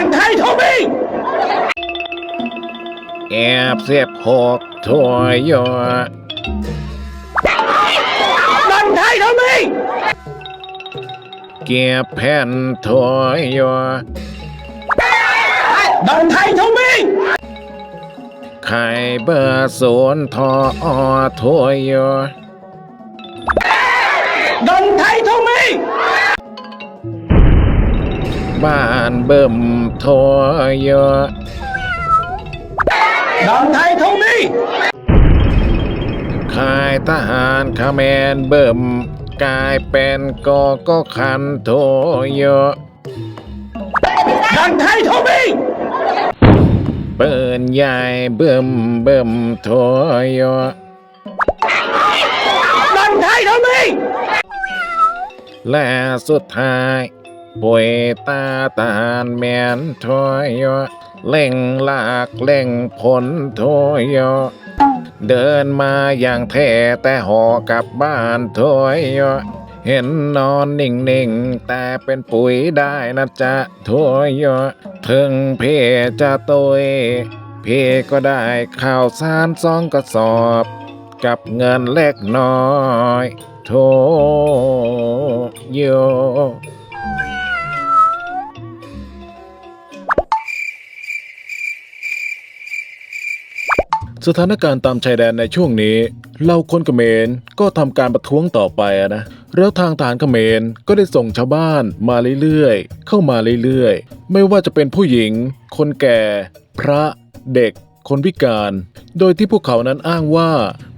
ดันไทยทวีแอบเสียบหกถ้วยยอดันไทยทวีเก็บแผ่นถ้วยยอดันไทยทวีไข่เบอร์ศูนย์ทออถ้วยยอดันไทยท บ้านเบิ่มถ้วยยอดันไทยทวีค่ายทหารคาแมนเบิ่มกลายเป็นกอก็คันถ้วยยอดันไทยทวีเปิ้นใหญ่เบิ่มเบิ่มถ้วยยอดันไทยทวีและสุดท้าย ป่วยตาตาลแมนถอยเล่งลากเล่งผลถอยยเดินมาอย่างแท้แต่หอกลับบ้านถอยยเห็นนอนนิ่งๆ แต่เป็นปุ๋ยได้นะจ๊ะถอยยถึงเพจะตวยเพก็ได้ข้าวสารสองกระสอบ กับเงินเล็กน้อย โทโย สถานการณ์ตามชายแดนในช่วงนี้เหล่าคนเขมรก็ทำการประท้วงต่อไปนะแล้วทางฐานเขมรก็ได้ส่งชาวบ้านมาเรื่อยๆเข้ามาเรื่อยๆ ไม่ว่าจะเป็นผู้หญิง คนแก่ พระเด็ก คนพิการ โดยที่พวกเขานั้นอ้างว่า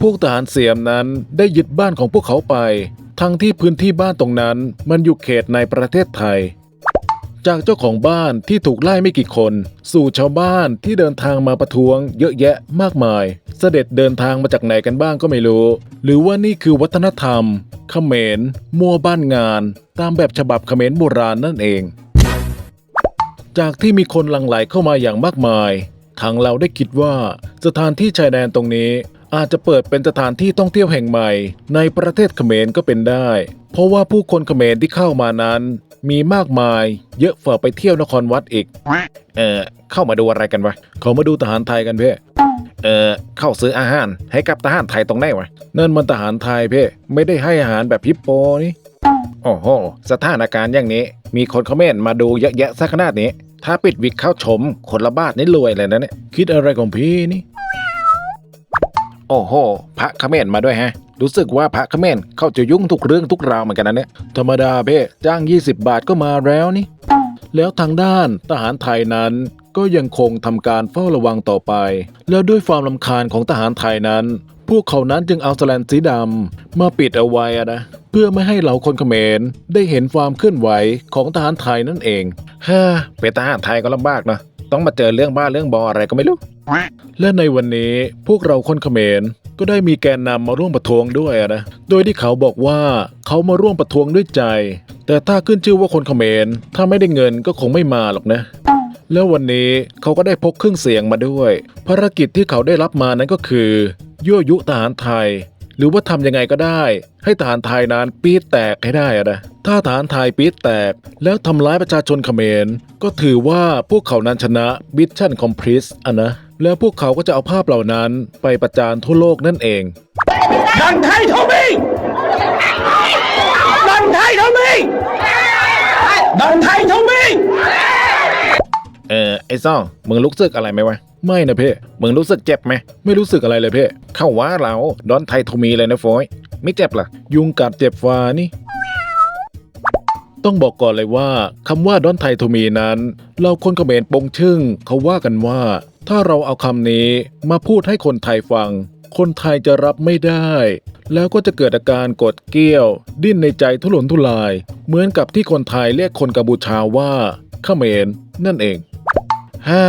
พวกทหารเสียมนั้นได้ยึดบ้านของพวกเขาไป ทั้งที่พื้นที่บ้านตรงนั้นมันอยู่เขตในประเทศไทย จากเจ้าของบ้านที่ถูกไล่ไม่กี่คน สู่ชาวบ้านที่เดินทางมาประท้วง เยอะแยะมากมาย เสด็จเดินทางมาจากไหนกันบ้างก็ไม่รู้ หรือว่านี่คือวัฒนธรรมเขมรมัวบ้านงาน ตามแบบฉบับเขมรโบราณนั่นเอง จากที่มีคนหลั่งไหลเข้ามาอย่างมากมาย ทางเราได้คิดว่าสถานที่ชายแดนตรงนี้อาจจะเปิดเป็นสถานที่ท่องเที่ยวแห่งใหม่ ในประเทศเขมรก็เป็นได้ เพราะว่าผู้คนเขมรที่เข้ามานั้น มีมากมายเยอะฝ่าไปเที่ยวนครวัดอีก เออเข้ามาดูอะไรกันวะเขามาดูทหารไทยกันเพ่เออเข้าซื้ออาหารให้กับทหารไทยตรงไหนวะนั่นมันทหารไทยเพ่ไม่ได้ให้อาหารแบบฮิปโปนี่โอ้โหสถานการณ์อย่างนี้ มีคนคอมเมนต์มาดูเยอะแยะซะขนาดนี้ ถ้าปิดวิกเข้าชมคนละบาทนี่รวยเลยนะเนี่ยคิดอะไรของพี่นี่ โอ้โห พระคอมเมนต์มาด้วยฮะ รู้สึกว่าพระคอมเมนเขาจะยุ่งทุกเรื่องทุกราวเหมือนกันนะเนี่ย ธรรมดาเพ่จ้าง 20 บาทก็มาแล้วนี่ แล้วทางด้านทหารไทยนั้นก็ยังคงทำการเฝ้าระวังต่อไป แล้วด้วยความลำคาญของทหารไทยนั้น พวกเขานั้นจึงเอาสแลนสีดำมาปิดเอาไว้อะนะ เพื่อไม่ให้เหล่าคนเขมรได้เห็นความเคลื่อนไหวของทหารไทยนั่นเองฮ่าเป็นทหารไทยก็ลำบากนะ ต้องมาเจอเรื่องบ้าเรื่องบออะไรก็ไม่รู้ และในวันนี้พวกเราคนเขมรก็ได้มีแกนนำมาร่วมประท้วงด้วยนะ โดยที่เขาบอกว่าเขามาร่วมประท้วงด้วยใจ แต่ถ้าขึ้นชื่อว่าคนเขมรถ้าไม่ได้เงินก็คงไม่มาหรอกนะ แล้ววันนี้เขาก็ได้พกเครื่องเสียงมาด้วย ภารกิจที่เขาได้รับมานั้นก็คือ ยั่วยุทหารไทย หรือว่าทำยังไงก็ได้ ให้ทหารไทยนั้นปี๊ดแตกให้ได้อะนะถ้าทหารไทยปี๊ดแตก แล้วทำร้ายประชาชนเขมร ก็ถือว่าพวกเขานั้นชนะบิชชั่นคอมพลีสอะนะแล้วพวกเขาก็จะเอาภาพเหล่านั้นไปประจานทั่วโลกนั่นเองดันไทยทวีดันไทยทวีดันไทยทวีเออไอ้ซ่องมึงรู้สึกอะไรไหมวะ ไม่นะเพ่มึงรู้สึกเจ็บไหม ไม่รู้สึกอะไรเลยเพ่เข้าว่าเราดอนไทยโทมีเลยนะโฟยไม่เจ็บหรอยุงกัดเจ็บฟ้านี่ ต้องบอกก่อนเลยว่าคำว่าดอนไทยโทมีนั้น เราคนเขมรปงชึ่งเขาว่ากันว่า ถ้าเราเอาคำนี้มาพูดให้คนไทยฟัง คนไทยจะรับไม่ได้ แล้วก็จะเกิดอาการกดเกี้ยว ดิ้นในใจทุรนทุราย เหมือนกับที่คนไทยเรียกคนกัมพูชาว่าเขมรนั่นเองฮ่า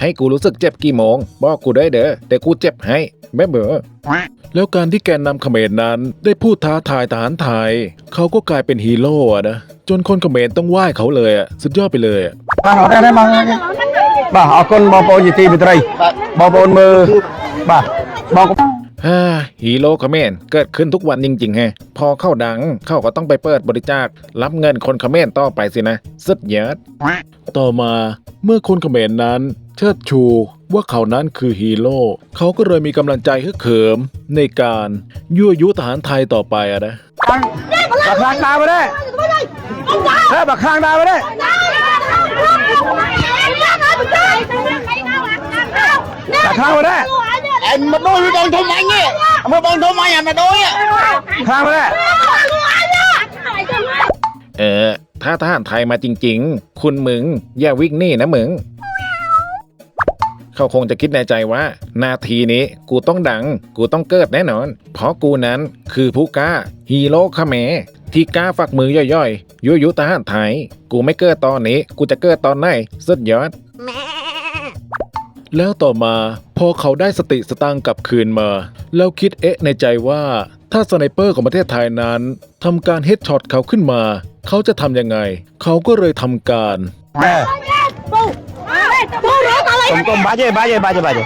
ให้กูรู้สึกเจ็บกี่โมง บอกกูได้เด้อแต่กูเจ็บให้แม่เบอแล้วการที่แกนนำเขมรนั้น ได้พูดท้าทายทหารไทย เขาก็กลายเป็นฮีโร่อะนะ จนคนเขมรต้องไหว้เขาเลยอะสุดยอดไปเลยอะบ้าเอาได้ไหมบ้าบ้เอาคนบอปอนยีตีไปตรีบอปอนมือบ้าบอกฮีโร่คอมเมนเกิดขึ้นทุกวันจริงๆฮะพอเข้าดังเข้าก็ต้องไปเปิดบริจาครับเงินคนคอมเมนต่อไปสินะสุดยอดต่อมาเมื่อคนคอมเมนนั้น เชิดชูว่าเขานั้นคือฮีโร่เขาก็เลยมีกำลังใจฮึกเหิมในการยั่วยุทหารไทยต่อไปอะนะบักคลางดาวไปได้เฮ้ยบักคลางดาวไปได้ Cả thao rồi đấy. Em mà đôi với con thông anh ấy Mà con thông anh à mà đôi á คลางไปได้เออ ถ้าทหารไทยมาจริง ๆ คุณมึง อย่าวิ่งหนี่นะมึง เขาคงจะคิดในใจว่า นาทีนี้กูต้องดัง กูต้องเกิดแน่นอน เพราะกูนั้นคือผู้กล้าฮีโร่ขเมที่กล้าฝักมือย่อยๆยุยุทหารไทย กูไม่เกิดตอนนี้ กูจะเกิดตอนไหนสุดยอดแล้วต่อมาพอเขาได้สติสตังค์กลับคืนมา แล้วคิดเอ๊ะในใจว่า ถ้าสไนเปอร์ของประเทศไทยนั้นทำการเฮดช็อตเขาขึ้นมา เขาจะทำยังไง เขาก็เลยทำการ Cùng cùng bá dê bá dê bá dê bá dê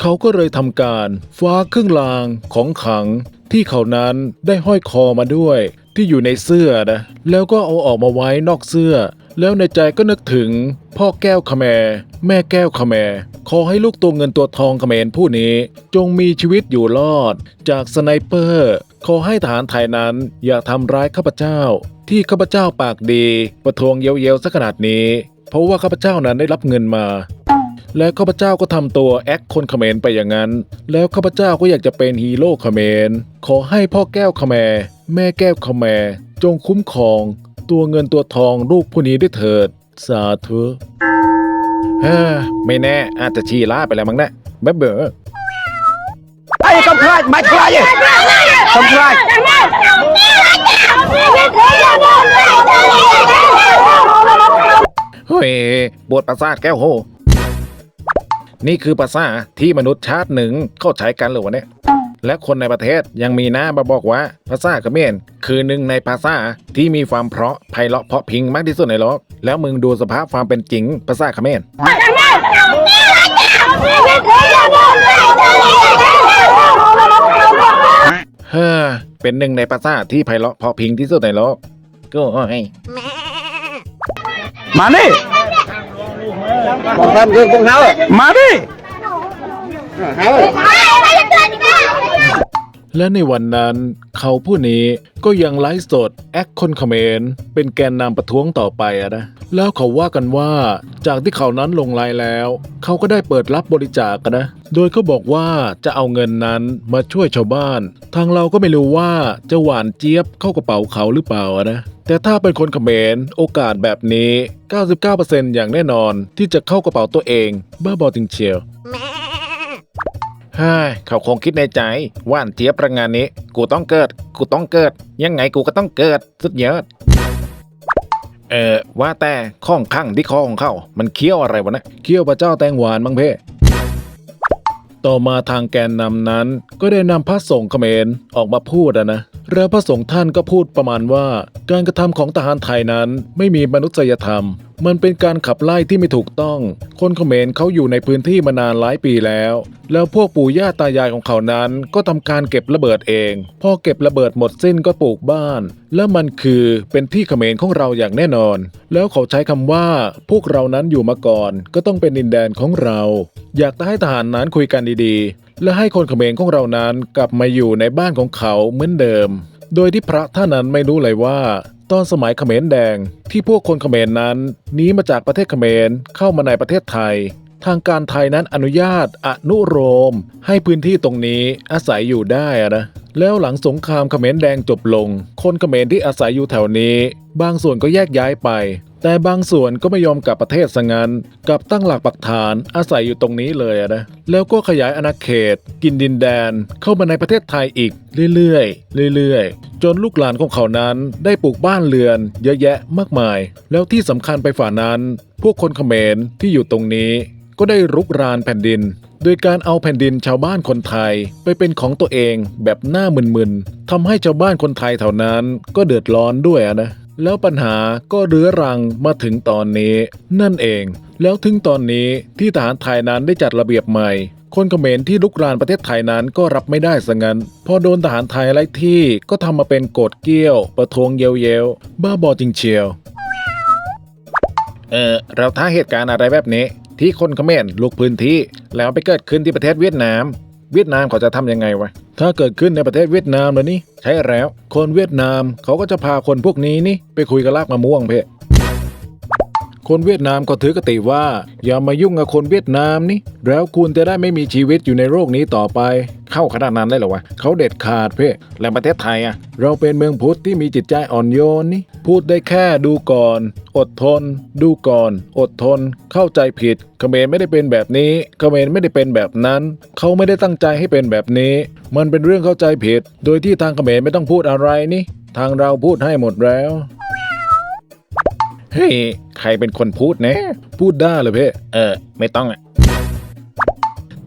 เขาก็เลยทำการฟ้าเครื่องรางของขัง ที่เขานั้นได้ห้อยคอมาด้วย ที่อยู่ในเสื้อนะแล้วก็เอาออกมาไว้นอกเสื้อ แล้วในใจก็นึกถึง พ่อแก้วขแมแม่แก้วขแมขอให้ลูกตัวเงินตัวทองขเขมรผู้นี้ จงมีชีวิตอยู่รอด จากสไนเปอร์ ขอให้ทหารไทยนั้นอย่าทำร้ายข้าพเจ้า ที่ข้าพเจ้าปากดีประท้วงเย้ยวๆซะขนาดนี้ เพราะว่าข้าพเจ้านั้นได้รับเงินมา แล้วข้าพเจ้าก็ทำตัวแอคคนเขมรไปอย่างนั้น แล้วข้าพเจ้าก็อยากจะเป็นฮีโร่เขมร ขอให้พ่อแก้วเขมรแม่แก้วเขมรจงคุ้มครอง ตัวเงินตัวทองลูกผู้นี้ด้วยเถิด สาธุเฮ้อไม่แน่อาจจะชีล่าไปแล้วมั้งนะแบ๊บเบอ Ê không khai mày khai gì Không khai เฮ้ย บวชประสาทแก้วโห นี่คือภาษาที่มนุษย์ชาติหนึ่งเข้าใช้กันหรือวะเนี่ย และคนในประเทศยังมีหน้ามาบอกว่าภาษาเขมรคือหนึ่งในภาษาที่มีความเพราะไพเราะเพาะพิงมากที่สุดในโลก แล้วมึงดูสภาพความเป็นจริงภาษาเขมรเฮ้อเป็นหนึ่งในภาษาที่ไพเราะเพาะพิงที่สุดในโลกก็ให้ Mà đi Con thân gương con háo Mà đi และในวันนั้นเขาผู้นี้ก็ยังไลฟ์สดแอคคนเขมรเป็นแกนนำประท้วงต่อไปอะนะแล้วเขาว่ากันว่าจากที่เขานั้นลงไลน์แล้ว เขาก็ได้เปิดรับบริจาคกันนะ โดยเขาบอกว่าจะเอาเงินนั้นมาช่วยชาวบ้าน ทางเราก็ไม่รู้ว่าจะหวานเจี๊ยบเข้ากระเป๋าเขาหรือเปล่าอนะแต่ถ้าเป็นคนเขมรโอกาสแบบนี้ 99%อย่างแน่นอนที่จะเข้ากระเป๋าตัวเอง บ้าบอจริงเชียว เฮ้ยเขาคงคิดในใจว่านเจี๊ยบประงานนี้ กูต้องเกิด กูต้องเกิด ยังไงกูก็ต้องเกิด สุดยอดเออว่าแต่ข้องข้างที่คอของเขา มันเคี้ยวอะไรวะนะเคี้ยวพระเจ้าแตงหวานมั้งเพ่ต่อมาทางแกนนำนั้นก็ได้นำพระสงฆ์เขมรออกมาพูดอะนะ แล้วพระสงฆ์ท่านก็พูดประมาณว่า การกระทำของทหารไทยนั้นไม่มีมนุษยธรรม มันเป็นการขับไล่ที่ไม่ถูกต้อง คนเขมรเขาอยู่ในพื้นที่มานานหลายปีแล้ว แล้วพวกปู่ย่าตายายของเขานั้นก็ทำการเก็บระเบิดเอง พอเก็บระเบิดหมดสิ้นก็ปลูกบ้าน และมันคือเป็นที่เขมรของเราอย่างแน่นอน แล้วเขาใช้คำว่า พวกเรานั้นอยู่มาก่อน ก็ต้องเป็นดินแดนของเรา อยากจะให้ทหารนั้นคุยกันดีๆ และให้คนเขมรของเรานั้นกลับมาอยู่ในบ้านของเขาเหมือนเดิม โดยที่พระท่านนั้นไม่รู้เลยว่า ตอนสมัยเขมรแดง ที่พวกคนเขมรนั้นหนีมาจากประเทศเขมรเข้ามาในประเทศไทย ทางการไทยนั้นอนุญาตอนุโรม ให้พื้นที่ตรงนี้อาศัยอยู่ได้นะแล้วหลังสงครามเขมรแดงจบลง คนเขมรที่อาศัยอยู่แถวนี้ บางส่วนก็แยกย้ายไป แต่บางส่วนก็ไม่ยอมกลับประเทศซะงั้นกลับตั้งหลักปักฐานอาศัยอยู่ตรงนี้เลยนะแล้วก็ขยายอาณาเขต กินดินแดนเข้ามาในประเทศไทยอีกเรื่อยๆเรื่อยๆ จนลูกหลานของเขานั้นได้ปลูกบ้านเรือน เยอะแยะมากมาย แล้วที่สำคัญไปฝ่านั้น พวกคนเขมรที่อยู่ตรงนี้ ก็ได้รุกรานแผ่นดินโดยการเอาแผ่นดินชาวบ้านคนไทยไปเป็นของตัวเองแบบหน้ามึนๆทำให้ชาวบ้านคนไทยแถวนั้นก็เดือดร้อนด้วยนะ แล้วปัญหาก็เรื้อรังมาถึงตอนนี้ นั่นเอง แล้วถึงตอนนี้ที่ทหารไทยนั้นได้จัดระเบียบใหม่ คนเขมรที่ลุกรานประเทศไทยนั้นก็รับไม่ได้ซะงั้น พอโดนทหารไทยไล่ที่ก็ทำมาเป็นกฎเกี้ยว ประท้วงเยลเยลบ้าบอจริงเชียว เออเราท้าเหตุการณ์อะไรแบบนี้ ที่คนเขมรลุกพื้นที่แล้วไปเกิดขึ้นที่ประเทศเวียดนาม เวียดนามเขาจะทำยังไงวะถ้าเกิดขึ้นในประเทศเวียดนามแล้วนี่ใช่แล้ว คนเวียดนามเขาก็จะพาคนพวกนี้นี่ไปคุยกับลากมะม่วงเพ่คนเวียดนามก็ถือกติว่า อย่ามายุ่งกับคนเวียดนามนี่แล้วคุณจะได้ไม่มีชีวิตอยู่ในโลกนี้ต่อไป เข้าขนาดนั้นได้เหรอวะเขาเด็ดขาดเพ่แล้วประเทศไทยอะ เราเป็นเมืองพุทธที่มีจิตใจอ่อนโยนนี่ พูดได้แค่ดูก่อน อดทน ดูก่อน อดทน เข้าใจผิดเขมรไม่ได้เป็นแบบนี้เขมรไม่ได้เป็นแบบนั้น เขาไม่ได้ตั้งใจให้เป็นแบบนี้ มันเป็นเรื่องเข้าใจผิด โดยที่ทางเขมรไม่ต้องพูดอะไรนี่ ทางเราพูดให้หมดแล้วเฮ้ยใครเป็นคนพูดนะ พูดได้เลยเพ่เออ ไม่ต้องอะ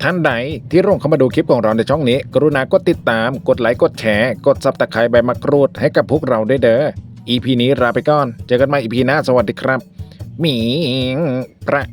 ท่านใดที่ร่วมเข้ามาดูคลิปของเราในช่องนี้ กรุณากดติดตาม กดไลค์ กดแชร์ กดซับตะไคร้ใบมะกรูดให้กับพวกเราได้เด้อ EP นี้ลาไปก่อน เจอกันใหม่ EP หน้า สวัสดีครับ หมิงประ